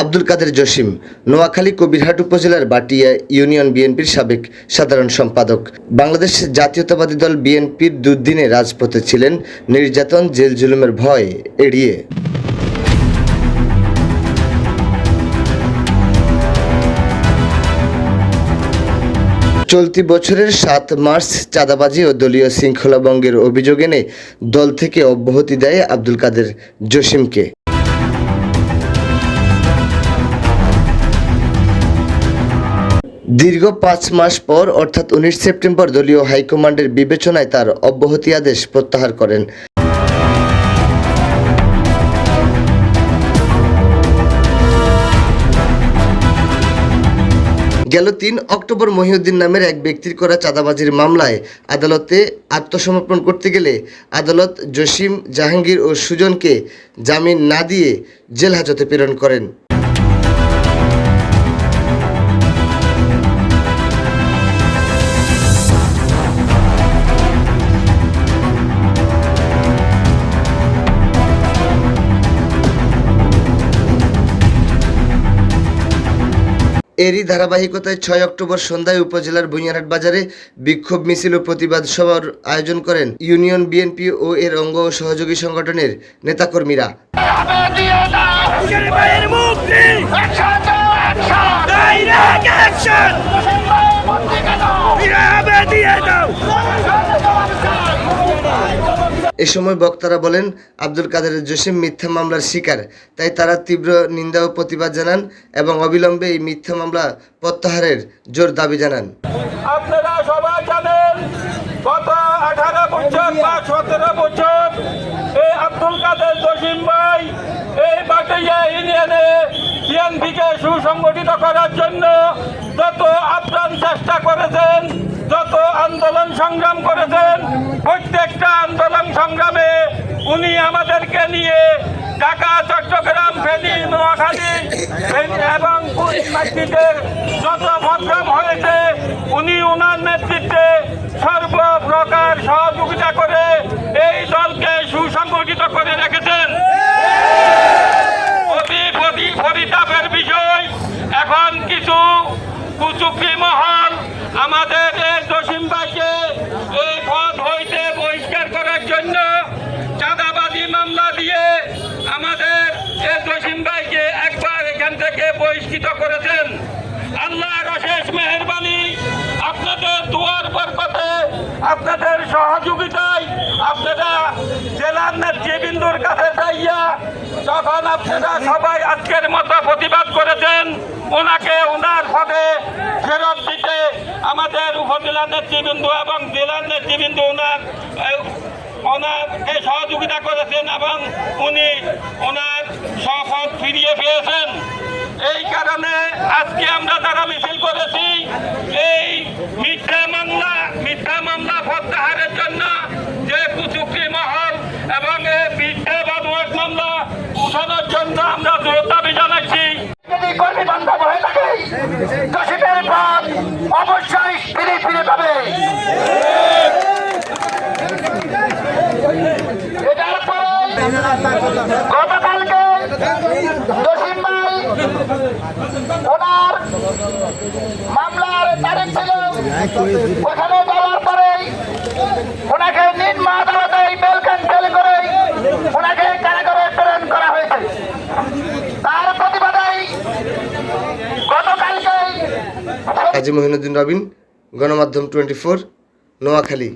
আব্দুল কাদের জসিম, নোয়াখালী কবিরহাট উপজেলার বাটিয়া ইউনিয়ন বিএনপির সাবেক সাধারণ সম্পাদক। বাংলাদেশ জাতীয়তাবাদী দল বিএনপির দুর্দিনে রাজপথে ছিলেন, নির্যাতন, জেল জুলুমের ভয় এড়িয়ে। চলতি বছরের সাত মার্চ চাঁদাবাজি ও দলীয় শৃঙ্খলাভঙ্গের অভিযোগ এনে দল থেকে অব্যাহতি দেয় আব্দুল কাদের জসিমকে। দীর্ঘ পাঁচ মাস পর, অর্থাৎ উনিশ সেপ্টেম্বর, দলীয় হাইকমান্ডের বিবেচনায় তার অব্যাহতি আদেশ প্রত্যাহার করেন। গেল তিন অক্টোবর মহিউদ্দিন নামের এক ব্যক্তির করা চাঁদাবাজির মামলায় আদালতে আত্মসমর্পণ করতে গেলে আদালত জসিম জাহাঙ্গীর ও সুজনকে জামিন না দিয়ে জেল হাজতে প্রেরণ করেন। এরই ধারাবাহিকতায় ছয় অক্টোবর সন্ধ্যায় উপজেলার ভুঁইয়ারহাট বাজারে বিক্ষোভ মিছিল ও প্রতিবাদ সভার আয়োজন করেন ইউনিয়ন বিএনপি ও এর অঙ্গ ও সহযোগী সংগঠনের নেতাকর্মীরা! এ সময় বক্তারা বলেন, আব্দুল কাদের জসিম মিথ্যা মামলার শিকার। তাই তারা তীব্র নিন্দা ও প্রতিবাদ জানান এবং অবিলম্বে এই মিথ্যা মামলা প্রত্যাহারের জোর দাবি জানান। আপনারা সবাই জানেন, গত আঠারো বছর বা সতেরো বছর এই আব্দুল কাদের জসিম ভাই এই বাটিয়া ইউনিয়নে বিএনপিকে সুসংগঠিত করার জন্য যত আপ্রাণ চেষ্টা করেছেন যত আন্দোলন সংগ্রাম করেছেন, প্রত্যেকটা আন্দোলন সংগ্রামে উনি আমাদেরকে নিয়ে ঢাকা, চট্টগ্রাম, ফেনী, নোয়াখালী এবং যত ভদ্রম হয়েছে উনি উনার নেতৃত্বে সর্বপ্রকার সহযোগিতা করে এই দলকে সুসংগঠিত করে রেখেছেন অতি অতি পরিতাপের বিষয় এখন কিছু কুচুকি মহল আমাদের এই জসিম ভাইকে এই পদ হইতে বহিষ্কার করার জন্য চাঁদাবাজি মামলা দিয়ে আমাদের এই জসিম ভাইকে একবার এখান থেকে বহিষ্কৃত করেছেন। আল্লাহর অশেষ মেহরবানি আপনাদের দুয়ার বরকতে আপনাদের সহযোগিতায় আপনারা জেলার নেতৃবৃন্দুর কাছে যাইয়া যখন আপনারা সবাই আজকের মতো প্রতিবাদ করেছেন, ওনাকে ওনার পদে ফেরত দিতে আমাদের উপজেলার নেতৃবৃন্দু এবং জেলার নেতৃবৃন্দু ওনার ওনাকে সহযোগিতা করেছেন এবং উনি ওনার শপথ ফিরিয়ে পেয়েছেন। এই কারণে আজকে আমরা যারা মিছিল করেছি, এই মিথ্যা মামলা মিথ্যা মামলা প্রত্যাহারের জন্য যে কুচুক্তি মহল এবং এই মিথ্যা বাদুয়াক মামলা উঠানোর জন্য আমরা জোর দাবি জানাচ্ছি। অবশ্যই ফিরে ফিরে পাবে এটার পরে গতকালকে জসিম ভাই মামলার তারিখ ছিল। ওখানে যাওয়ার পরেই ওনাকে আদালতে করে ওনাকে কারাগারে প্রেরণ করা হয়েছে। তার প্রতিবাদেই গতকালকে কাজী মহিনুদ্দিন রবিন, গণমাধ্যম টোয়েন্টি ফোর, নোয়াখালী।